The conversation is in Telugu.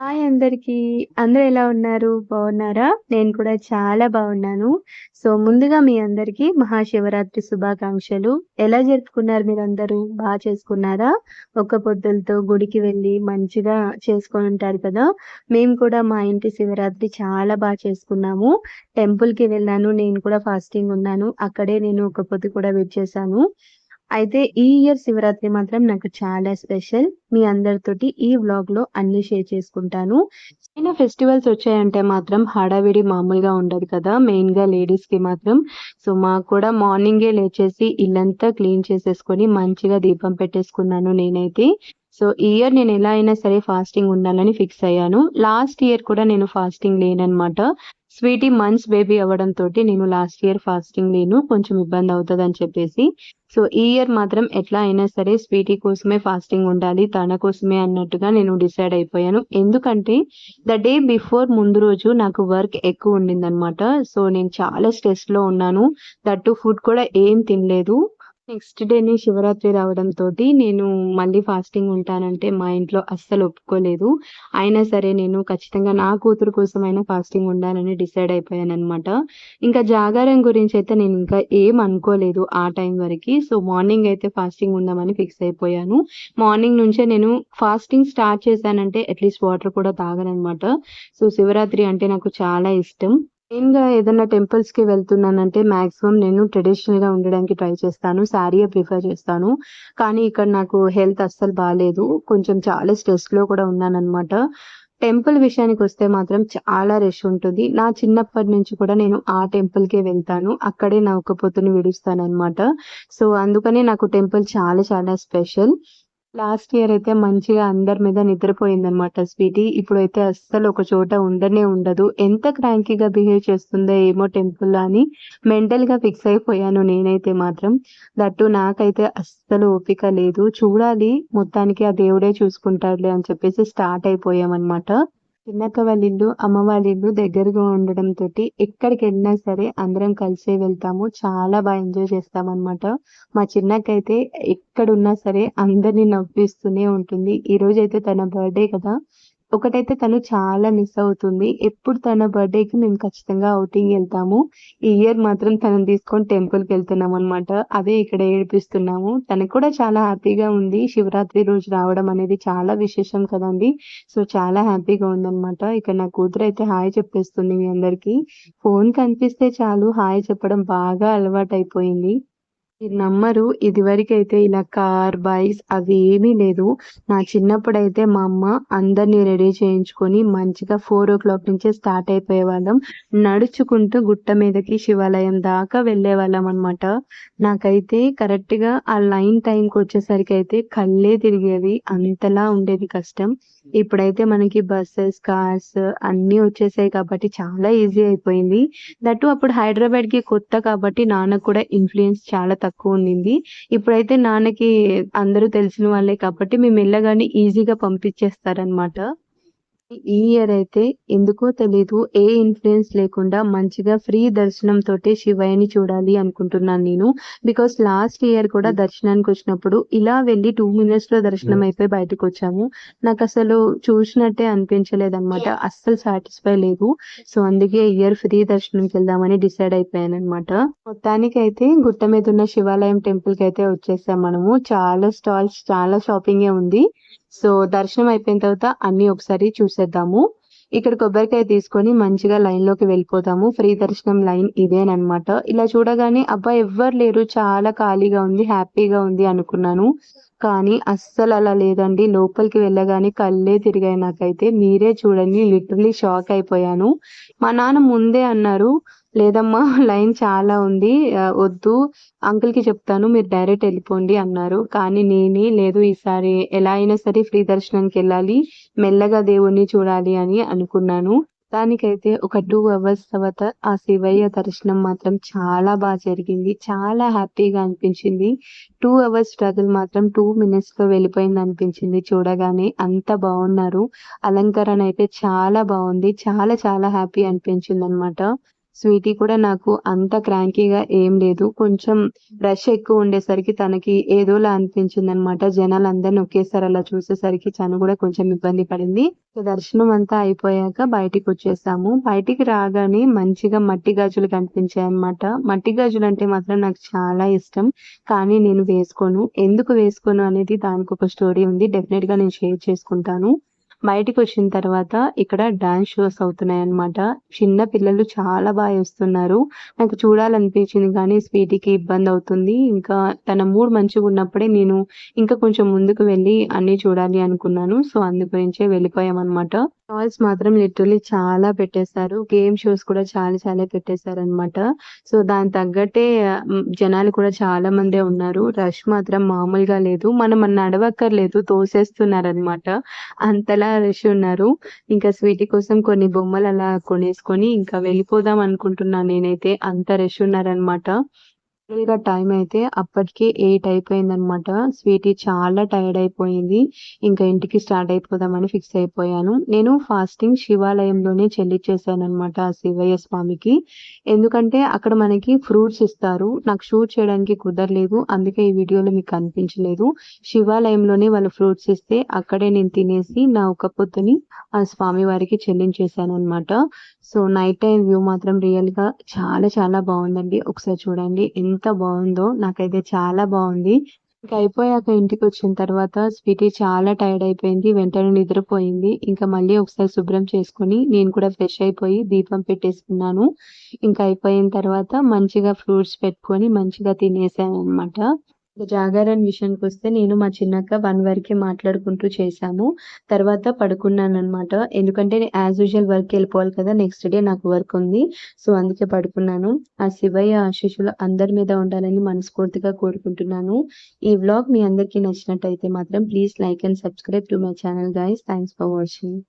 హాయ్ అందరికీ. అందరూ ఎలా ఉన్నారు? బాగున్నారా నేను కూడా చాలా బాగున్నాను సో, ముందుగా మీ అందరికీ మహాశివరాత్రి శుభాకాంక్షలు. ఎలా జరుపుకున్నారు మీరందరూ? బాగా చేసుకున్నారా? ఒక్క పొద్దులతో గుడికి వెళ్ళి మంచిగా చేసుకొని ఉంటారు కదా! మేము కూడా మా ఇంటి శివరాత్రి చాలా బాగా చేసుకున్నాము. టెంపుల్‌కి వెళ్ళాను. నేను కూడా ఫాస్టింగ్ ఉన్నాను. అక్కడే నేను ఒక్క పొద్దు కూడా వెయిట్ చేశాను అయితే ఈ ఇయర్ శివరాత్రి మాత్రం నాకు చాలా స్పెషల్. మీ అందరితోటి ఈ వ్లాగ్లో అన్ని షేర్ చేసుకుంటాను. ఏమైనా ఫెస్టివల్స్ వచ్చాయంటే మాత్రం హడావిడి మామూలుగా ఉండదు కదా! మెయిన్గా లేడీస్కి మాత్రం. సో, మాకు కూడా మార్నింగే లేచేసి ఇల్లంతా క్లీన్ చేసేసుకొని మంచిగా దీపం పెట్టేసుకున్నాను నేనైతే. సో, ఈ ఇయర్ నేను ఎలా అయినా సరే ఫాస్టింగ్ ఉండాలని ఫిక్స్ అయ్యాను. లాస్ట్ ఇయర్ కూడా నేను ఫాస్టింగ్ లేననమాట. స్వీటీ మంత్స్ బేబీ అవ్వడంతో నేను లాస్ట్ ఇయర్ ఫాస్టింగ్ లేను. కొంచెం ఇబ్బంది అవుతుంది అని చెప్పేసి. సో, ఈ ఇయర్ మాత్రం ఎట్లా అయినా సరే స్వీటీ కోసమే ఫాస్టింగ్ ఉండాలి. తన కోసమే అన్నట్టుగా నేను డిసైడ్ అయిపోయాను. ఎందుకంటే ద డే బిఫోర్ ముందు రోజు నాకు వర్క్ ఎక్కువ ఉండిందనమాట. సో, నేను చాలా స్ట్రెస్‌లో ఉన్నాను. దట్టు ఫుడ్ కూడా ఏం తినలేదు. నెక్స్ట్ డేనే శివరాత్రి రావడంతో నేను మళ్ళీ ఫాస్టింగ్ ఉంటానంటే మా ఇంట్లో అస్సలు ఒప్పుకోలేదు. అయినా సరే నేను ఖచ్చితంగా నా కూతురు కోసమైనా ఫాస్టింగ్ ఉండాలని డిసైడ్ అయిపోయాను అనమాట ఇంకా జాగారం గురించి అయితే నేను ఇంకా ఏం అనుకోలేదు ఆ టైం వరకు సో, మార్నింగ్ అయితే ఫాస్టింగ్ ఉందామని ఫిక్స్ అయిపోయాను. మార్నింగ్ నుంచే నేను ఫాస్టింగ్ స్టార్ట్ చేశానంటే అట్‌లీస్ట్ వాటర్ కూడా తాగననమాట. సో, శివరాత్రి అంటే నాకు చాలా ఇష్టం. మెయిన్‌గా ఏదైనా టెంపుల్స్‌కి వెళ్తున్నానంటే మాక్సిమం నేను ట్రెడిషనల్‌గా ఉండడానికి ట్రై చేస్తాను. శారీయే ప్రిఫర్ చేస్తాను. కానీ ఇక్కడ నాకు హెల్త్ అస్సలు బాగాలేదు కొంచెం చాలా స్ట్రెస్‌లో కూడా ఉన్నాననమాట. టెంపుల్ విషయానికి వస్తే మాత్రం చాలా రష్ ఉంటుంది. నా చిన్నప్పటి నుంచి కూడా నేను ఆ టెంపుల్‌కే వెళ్తాను. అక్కడే నా ఒక్క పొద్దుని విడుస్తాననమాట. సో, అందుకనే నాకు టెంపుల్ చాలా చాలా స్పెషల్. లాస్ట్ ఇయర్ అయితే మంచిగా అందరి మీద నిద్రపోయిందనమాట స్వీటీ. ఇప్పుడైతే అస్సలు ఒక చోట ఉండనే ఉండదు. ఎంత క్రాంకీగా బిహేవ్ చేస్తుందో ఏమో టెంపుల్ అని మెంటల్‌గా ఫిక్స్ అయిపోయాను నేనైతే మాత్రం. దట్టు నాకైతే అస్సలు ఓపిక లేదు. చూడాలి మొత్తానికి ఆ దేవుడే చూసుకుంటాడులే అని చెప్పేసి స్టార్ట్ అయిపోయామనమాట. చిన్నక్క వాళ్ళ ఇల్లు, అమ్మ వాళ్ళ ఇల్లు దగ్గరగా ఉండడంతోటి ఎక్కడికెళ్ళినా సరే అందరం కలిసే వెళ్తాము. చాలా బాగా ఎంజాయ్ చేస్తాం అనమాట మా చిన్నకైతే ఎక్కడున్నా సరే అందరిని నవ్విస్తూనే ఉంటుంది. ఈ రోజైతే తన బర్త్‌డే కదా! ఒకటైతే తను చాలా మిస్ అవుతుంది. ఎప్పుడు తన బర్త్‌డేకి మేము ఖచ్చితంగా ఔటింగ్ వెళ్తాము ఈ ఇయర్ మాత్రం తనని తీసుకొని టెంపుల్కి వెళ్తున్నాం అనమాట అదే ఇక్కడ ఏడిపిస్తున్నాము. తనకు కూడా చాలా హ్యాపీగా ఉంది. శివరాత్రి రోజు రావడం అనేది చాలా విశేషం కదండీ! సో, చాలా హ్యాపీగా ఉందన్నమాట ఇక్కడ నా కూతురు అయితే హాయ్ చెప్పేస్తుంది మీ అందరికీ. ఫోన్ కనిపిస్తే చాలు హాయ్ చెప్పడం బాగా అలవాటు అయిపోయింది మీరు నమ్మరు ఇదివరకైతే ఇలా కార్, బైక్స్ అవి ఏమీ లేదు. నా చిన్నప్పుడైతే మా అమ్మ అందరిని రెడీ చేయించుకొని మంచిగా 4:00 నుంచే స్టార్ట్ అయిపోయేవాళ్ళం. నడుచుకుంటూ గుట్ట మీదకి శివాలయం దాకా వెళ్ళేవాళ్ళమనమాట. నాకైతే కరెక్ట్‌గా ఆ లైన్ టైంకి వచ్చేసరికి అయితే కళ్ళే తిరిగేవి. అంతలా ఉండేది కష్టం. ఇప్పుడైతే మనకి బస్సెస్ కార్స్ అన్నీ వచ్చేసాయి కాబట్టి చాలా ఈజీ అయిపోయింది. దట్టు అప్పుడు హైదరాబాద్‌కి కొత్త కాబట్టి నాన్నకు కూడా ఇన్ఫ్లుయెన్స్ చాలా తక్కువుండింది. ఇప్పుడైతే నాన్నకి అందరూ తెలిసిన వాళ్ళే కాబట్టి మేము వెళ్ళగానే ఈజీగా పంపించేస్తారనమాట. ఈ ఇయర్ అయితే ఎందుకో తెలీదు ఏ ఇన్‌ఫ్లూయెన్స్ లేకుండా మంచిగా ఫ్రీ దర్శనంతోటే శివయ్యని చూడాలి అనుకుంటున్నాను నేను. బికాజ్ లాస్ట్ ఇయర్ కూడా దర్శనానికొచ్చినప్పుడు ఇలా వెళ్ళి 2 మినిట్స్‌లో దర్శనం అయిపోయి బయటకొచ్చాము. నాకసలు చూసినట్టే అనిపించలేదనమాట. అస్సలు సాటిస్ఫై లేదు. సో, అందుకే ఈ ఇయర్ ఫ్రీ దర్శనంకెళ్దామని డిసైడ్ అయిపోయాననమాట. మొత్తానికైతే గుట్ట మీదున్న శివాలయం టెంపుల్‌కైతే వచ్చేసాం మనము. చాలా స్టాల్స్, చాలా షాపింగే ఉంది. సో, దర్శనం అయిపోయిన తర్వాత అన్ని ఒకసారి చూసేద్దాము. ఇక్కడ కొబ్బరికాయ తీసుకొని మంచిగా లైన్లోకి వెళ్ళిపోతాము ఫ్రీ దర్శనం లైన్ ఇదేనమాట ఇలా చూడగానే అబ్బా! ఎవ్వరు లేరు చాలా ఖాళీగా ఉంది, హ్యాపీగా ఉంది అనుకున్నాను. కానీ అస్సలు అలా లేదండి. లోపలికి వెళ్ళగానే కళ్ళే తిరిగాయి నాకైతే. మీరే చూడండి లిటరలీ షాక్ అయిపోయాను. మా నాన్న ముందే అన్నారు, లేదమ్మా లైన్ చాలా ఉంది. వద్దు వద్దు అంకుల్‌కి చెప్తాను మీరు డైరెక్ట్ వెళ్ళిపోండి అన్నారు. కానీ నేనే లేదు ఈసారి ఎలా అయినా సరే ఫ్రీ దర్శనానికి వెళ్ళాలి మెల్లగా దేవుడిని చూడాలి అని అనుకున్నాను. దానికైతే ఒక టూ అవర్స్ తర్వాత ఆ శివయ్య దర్శనం మాత్రం చాలా బాగా జరిగింది. చాలా హ్యాపీగా అనిపించింది. టూ అవర్స్ స్ట్రగుల్ మాత్రం 2 మినిట్స్‌లో వెళ్ళిపోయిందనిపించింది చూడగానే. అంత బాగున్నారు అలంకరణ అయితే చాలా బాగుంది చాలా చాలా హ్యాపీ అనిపించిందనమాట. స్వీటీ కూడా నాకు అంత క్రాంకీగా ఏం లేదు. కొంచెం రష్ ఎక్కువ ఉండేసరికి తనకి ఏదోలా అనిపించిందనమాట. జనాలందరిని ఒకేసారి అలా చూసేసరికి తను కూడా కొంచెం ఇబ్బంది పడింది. దర్శనం అంతా అయిపోయాక బయటికి వచ్చేసాము బయటికి రాగానే మంచిగా మట్టి గాజులు కనిపించాయి అనమాట మట్టి గాజులు అంటే మాత్రం నాకు చాలా ఇష్టం. కానీ నేను వేసుకోను. ఎందుకు వేసుకోను అనేది దానికి ఒక స్టోరీ ఉంది. డెఫినెట్గా నేను షేర్ చేసుకుంటాను. బయటికి వచ్చిన తర్వాత ఇక్కడ డాన్స్ షోస్ అవుతున్నాయి అనమాట చిన్న పిల్లలు చాలా బాగా వస్తున్నారు నాకు చూడాలనిపించింది కానీ స్వీటీకి ఇబ్బందవుతుంది. ఇంకా తన మూడ్ మంచిగా ఉన్నప్పుడే నేను ఇంకా కొంచెం ముందుకు వెళ్ళి అన్నీ చూడాలి అనుకున్నాను. సో, అందు గురించే వెళ్ళిపోయామన్నమాట. స్టాల్స్ మాత్రం లిటరలీ చాలా పెట్టేశారు. గేమ్ షోస్ కూడా చాలా చాలా పెట్టేశారన్నమాట. సో, దానికి తగ్గట్టే జనాలు కూడా చాలా మందే ఉన్నారు. రష్ మాత్రం మామూలుగా లేదు. మనం నడవక్కర్లేదు తోసేస్తున్నారన్నమాట. అంతలా రష్ ఉన్నారు. ఇంకా స్వీటీ కోసం కొన్ని బొమ్మలు అలా కొనేసుకొని ఇంకా వెళ్ళిపోదాం అనుకుంటున్నాను నేనైతే. అంత రష్ ఉన్నారన్నమాట. యాక్చువల్‌గా టైం అయితే అప్పటికి 8 అయిపోయిందన్నమాట. స్వీటీ చాలా టైర్డ్ అయిపోయింది. ఇంకా ఇంటికి స్టార్ట్ అయిపోదామని ఫిక్స్ అయిపోయాను. నేను ఫాస్టింగ్ శివాలయంలోనే చెల్లించేసానన్నమాట ఆ శివయ్య స్వామికి. ఎందుకంటే అక్కడ మనకి ఫ్రూట్స్ ఇస్తారు. నాకు షూట్ చేయడానికి కుదరలేదు. అందుకే ఈ వీడియోలో మీకు కనిపించలేదు. శివాలయంలోనే వాళ్ళు ఫ్రూట్స్ ఇస్తే అక్కడే నేను తినేసి నా ఒక్క పొద్దుని ఆ స్వామి వారికి చెల్లించేశాను అనమాట సో, నైట్ టైం వ్యూ మాత్రం రియల్‌గా చాలా చాలా బాగుందండి ఒకసారి చూడండి ఎంత బాగుందో నాకైతే చాలా బాగుంది ఇంకా అయిపోయాక ఇంటికి వచ్చిన తర్వాత స్వీటీ చాలా టైర్డ్ అయిపోయింది. వెంటనే నిద్రపోయింది. ఇంకా మళ్ళీ ఒకసారి శుభ్రం చేసుకొని నేను కూడా ఫ్రెష్ అయిపోయి దీపం పెట్టేసుకున్నాను. ఇంకా అయిపోయిన తర్వాత మంచిగా ఫ్రూట్స్ పెట్టుకొని మంచిగా తినేసాను అనమాట ఇక విషయానికి వస్తే నేను మా చిన్నక్క వన్ వరకే మాట్లాడుకుంటూ చేశాము. తర్వాత పడుకున్నాను అనమాట ఎందుకంటే యాజ్ యూజువల్ వర్క్ వెళ్ళిపోవాలి కదా! నెక్స్ట్ డే నాకు వర్క్ ఉంది. సో, అందుకే పడుకున్నాను. ఆ శివయ్య ఆశీస్సులు అందరి మీద ఉండాలని మనస్ఫూర్తిగా కోరుకుంటున్నాను. ఈ వ్లాగ్ మీ అందరికీ నచ్చినట్టయితే మాత్రం please like and subscribe to my channel guys. Thanks for watching.